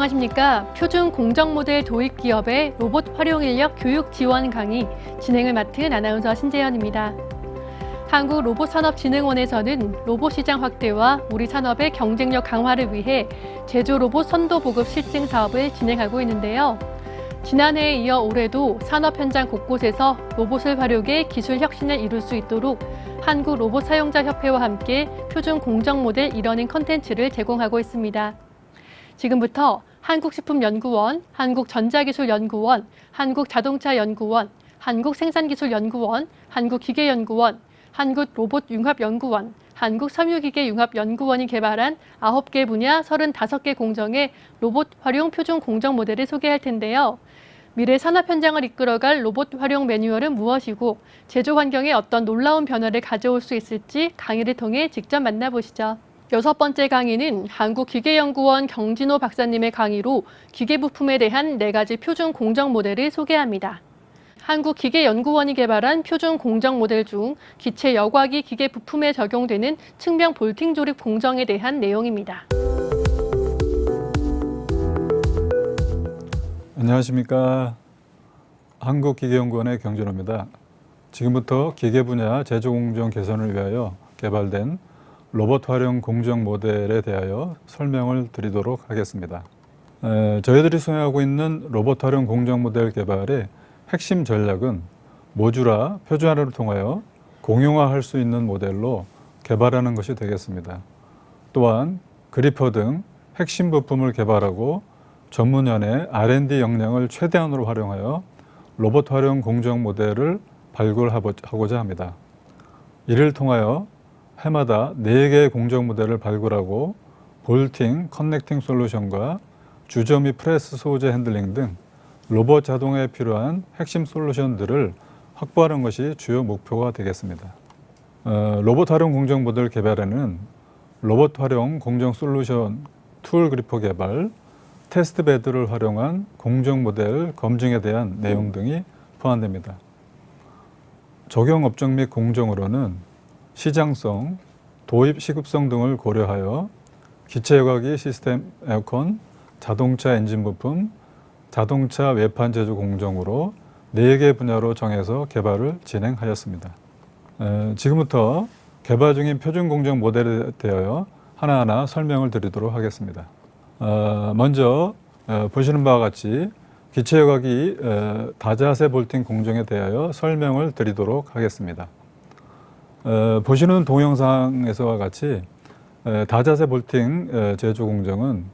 안녕하십니까. 표준 공정 모델 도입 기업의 로봇 활용 인력 교육 지원 강의 진행을 맡은 아나운서 신재현입니다. 한국 로봇산업진흥원에서는 로봇 시장 확대와 우리 산업의 경쟁력 강화를 위해 제조 로봇 선도 보급 실증 사업을 진행하고 있는데요. 지난해에 이어 올해도 산업 현장 곳곳에서 로봇을 활용해 기술 혁신을 이룰 수 있도록 한국 로봇 사용자 협회와 함께 표준 공정 모델 이러닝 컨텐츠를 제공하고 있습니다. 지금부터 한국식품연구원, 한국전자기술연구원, 한국자동차연구원, 한국생산기술연구원, 한국기계연구원, 한국로봇융합연구원, 한국섬유기계융합연구원이 개발한 9개 분야 35개 공정의 로봇 활용 표준 공정 모델을 소개할 텐데요. 미래 산업 현장을 이끌어갈 로봇 활용 매뉴얼은 무엇이고 제조 환경에 어떤 놀라운 변화를 가져올 수 있을지 강의를 통해 직접 만나보시죠. 여섯 번째 강의는 한국기계연구원 경진호 박사님의 강의로 기계 부품에 대한 네 가지 표준 공정 모델을 소개합니다. 한국기계연구원이 개발한 표준 공정 모델 중 기체 여과기 기계 부품에 적용되는 측면 볼팅 조립 공정에 대한 내용입니다. 안녕하십니까. 한국기계연구원의 경진호입니다. 지금부터 기계 분야 제조 공정 개선을 위하여 개발된 로봇 활용 공정 모델에 대하여 설명을 드리도록 하겠습니다. 에, 저희들이 수행하고 있는 로봇 활용 공정 모델 개발의 핵심 전략은 모듈화, 표준화를 통하여 공용화할 수 있는 모델로 개발하는 것이 되겠습니다. 또한 그리퍼 등 핵심 부품을 개발하고 전문연의 R&D 역량을 최대한으로 활용하여 로봇 활용 공정 모델을 발굴하고자 합니다. 이를 통하여 해마다 4개의 공정 모델을 발굴하고 볼팅, 커넥팅 솔루션과 및 프레스 소재 핸들링 등 로봇 자동화에 필요한 핵심 솔루션들을 확보하는 것이 주요 목표가 되겠습니다. 어, 로봇 활용 공정 모델 개발에는 로봇 활용 공정 솔루션 툴 그리퍼 개발, 테스트 베드를 활용한 공정 모델 검증에 대한 내용 등이 포함됩니다. 적용 업종 및 공정으로는 시장성, 도입 시급성 등을 고려하여 기체 여과기 시스템 에어컨, 자동차 엔진 부품, 자동차 외판 제조 공정으로 4개 분야로 정해서 개발을 진행하였습니다. 에, 지금부터 개발 중인 표준 공정 모델에 대하여 하나하나 설명을 드리도록 하겠습니다. 어, 먼저 어, 보시는 바와 같이 기체 여과기 어, 다자세 볼팅 공정에 대하여 설명을 드리도록 하겠습니다. 어, 보시는 동영상에서와 같이 에, 다자세 볼팅 에, 제조 공정은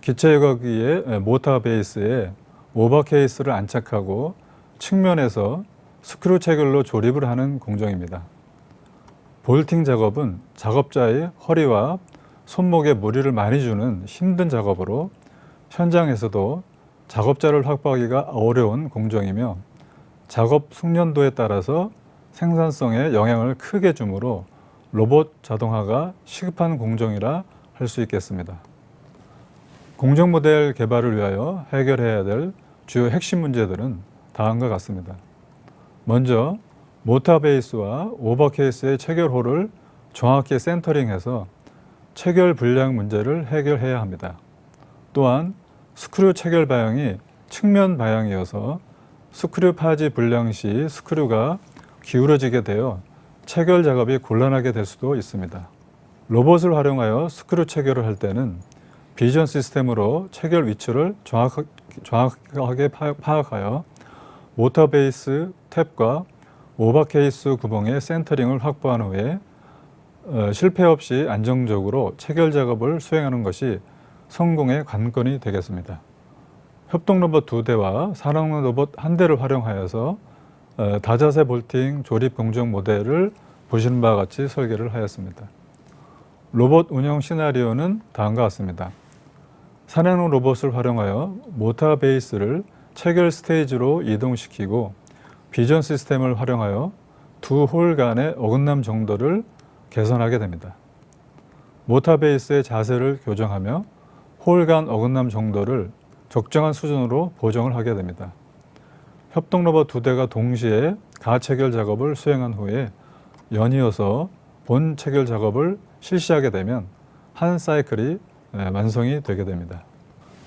기체 여과기의 에, 모터 베이스에 오버 케이스를 안착하고 측면에서 스크류 체결로 조립을 하는 공정입니다. 볼팅 작업은 작업자의 허리와 손목에 무리를 많이 주는 힘든 작업으로 현장에서도 작업자를 확보하기가 어려운 공정이며 작업 숙련도에 따라서 생산성에 영향을 크게 주므로 로봇 자동화가 시급한 공정이라 할 수 있겠습니다. 공정 모델 개발을 위하여 해결해야 될 주요 핵심 문제들은 다음과 같습니다. 먼저 모터 베이스와 오버 케이스의 체결호를 정확히 센터링해서 체결 불량 문제를 해결해야 합니다. 또한 스크류 체결 방향이 측면 방향이어서 스크류 파지 불량 시 스크류가 기울어지게 되어 체결 작업이 곤란하게 될 수도 있습니다. 로봇을 활용하여 스크류 체결을 할 때는 비전 시스템으로 체결 위치를 정확하, 정확하게 파악하여 모터 베이스 탭과 오버 케이스 구멍의 센터링을 확보한 후에 어, 실패 없이 안정적으로 체결 작업을 수행하는 것이 성공의 관건이 되겠습니다. 협동 로봇 두 대와 산업 로봇 한 대를 활용하여서 어, 다자세 볼팅 조립 공정 모델을 보시는 바와 같이 설계를 하였습니다. 로봇 운영 시나리오는 다음과 같습니다. 산행 로봇을 활용하여 모터 베이스를 체결 스테이지로 이동시키고 비전 시스템을 활용하여 두 홀 간의 어긋남 정도를 개선하게 됩니다. 모터 베이스의 자세를 교정하며 홀 간 어긋남 정도를 적정한 수준으로 보정을 하게 됩니다. 협동 로봇 두 대가 동시에 가 체결 작업을 수행한 후에 연이어서 본 체결 작업을 실시하게 되면 한 사이클이 완성이 되게 됩니다.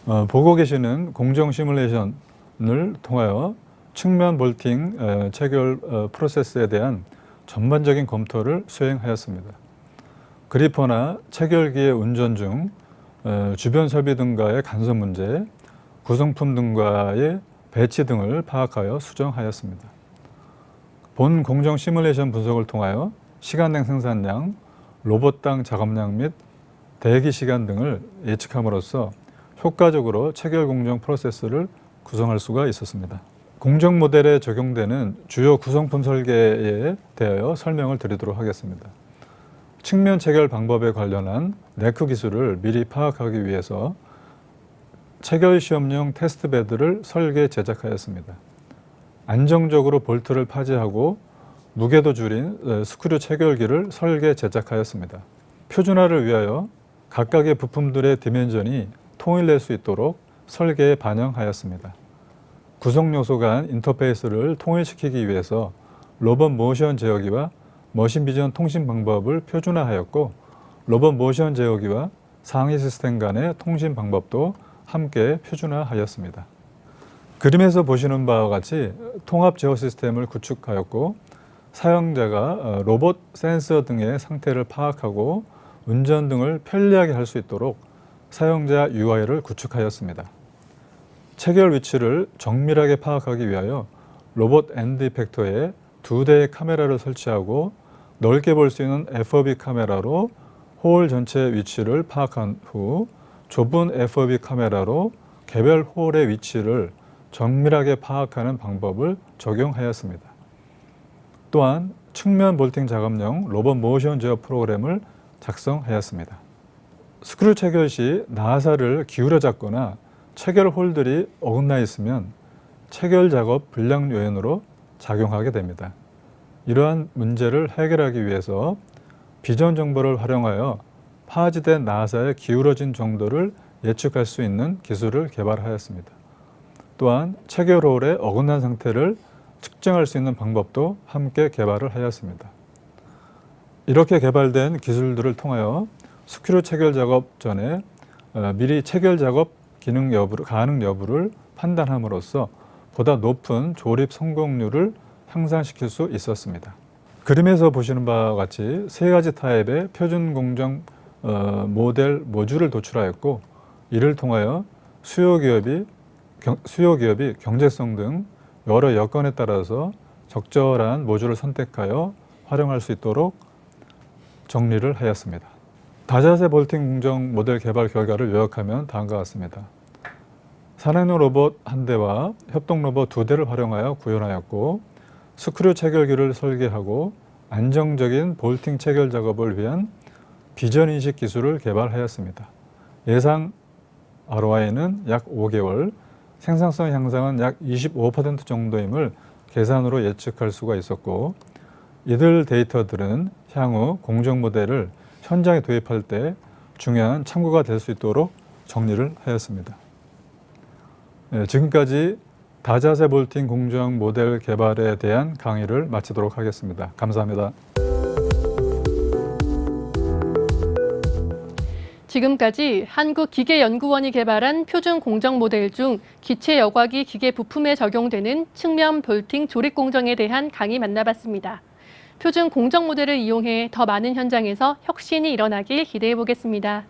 어, 보고 계시는 공정 시뮬레이션을 통하여 측면 볼팅 어, 체결 어, 프로세스에 대한 전반적인 검토를 수행하였습니다. 그리퍼나 체결기의 운전 중 어, 주변 설비 등과의 간섭 문제, 구성품 등과의 배치 등을 파악하여 수정하였습니다. 본 공정 시뮬레이션 분석을 통하여 시간당 생산량, 로봇당 작업량 및 대기 시간 등을 예측함으로써 효과적으로 체결 공정 프로세스를 구성할 수가 있었습니다. 공정 모델에 적용되는 주요 구성품 설계에 대하여 설명을 드리도록 하겠습니다. 측면 체결 방법에 관련한 네크 기술을 미리 파악하기 위해서 체결 시험용 테스트 베드를 설계 제작하였습니다. 안정적으로 볼트를 파지하고 무게도 줄인 어, 스크류 체결기를 설계 제작하였습니다. 표준화를 위하여 각각의 부품들의 디멘전이 통일될 수 있도록 설계에 반영하였습니다. 구성 요소 간 인터페이스를 통일시키기 위해서 로봇 모션 제어기와 머신 비전 통신 방법을 표준화하였고 로봇 모션 제어기와 상위 시스템 간의 통신 방법도 함께 표준화하였습니다. 그림에서 보시는 바와 같이 통합 제어 시스템을 구축하였고 사용자가 어, 로봇 센서 등의 상태를 파악하고 운전 등을 편리하게 할 수 있도록 사용자 UI를 구축하였습니다. 체결 위치를 정밀하게 파악하기 위하여 로봇 엔드 이펙터에 두 대의 카메라를 설치하고 넓게 볼 수 있는 FOV 카메라로 홀 전체 위치를 파악한 후 좁은 FOV 카메라로 개별 홀의 위치를 정밀하게 파악하는 방법을 적용하였습니다. 또한 측면 볼팅 작업용 로봇 모션 제어 프로그램을 작성하였습니다. 스크류 체결 시 나사를 기울여 잡거나 체결 홀들이 어긋나 있으면 체결 작업 불량 요인으로 작용하게 됩니다. 이러한 문제를 해결하기 위해서 비전 정보를 활용하여 파지된 나사의 기울어진 정도를 예측할 수 있는 기술을 개발하였습니다. 또한 체결 홀의 어긋난 상태를 측정할 수 있는 방법도 함께 개발을 하였습니다. 이렇게 개발된 기술들을 통하여 스크류 체결 작업 전에 어, 미리 체결 작업 기능 여부를 가능 여부를 판단함으로써 보다 높은 조립 성공률을 향상시킬 수 있었습니다. 그림에서 보시는 바와 같이 세 가지 타입의 표준 공정 어, 모델 모듈을 도출하였고 이를 통하여 수요 기업이 경, 수요 기업이 경제성 등 여러 여건에 따라서 적절한 모듈을 선택하여 활용할 수 있도록 정리를 하였습니다. 다자세 볼팅 공정 모델 개발 결과를 요약하면 다음과 같습니다. 산업용 로봇 한 대와 협동 로봇 두 대를 활용하여 구현하였고 스크류 체결기를 설계하고 안정적인 볼팅 체결 작업을 위한 비전 인식 기술을 개발하였습니다. 예상 ROI는 약 5개월, 생산성 향상은 약 25% 정도임을 계산으로 예측할 수가 있었고 이들 데이터들은 향후 공정 모델을 현장에 도입할 때 중요한 참고가 될 수 있도록 정리를 하였습니다. 네, 지금까지 다자세 볼팅 공정 모델 개발에 대한 강의를 마치도록 하겠습니다. 감사합니다. 지금까지 한국기계연구원이 개발한 표준 공정 모델 중 기체 여과기 기계 부품에 적용되는 측면 볼팅 조립 공정에 대한 강의 만나봤습니다. 표준 공정 모델을 이용해 더 많은 현장에서 혁신이 일어나길 기대해 보겠습니다.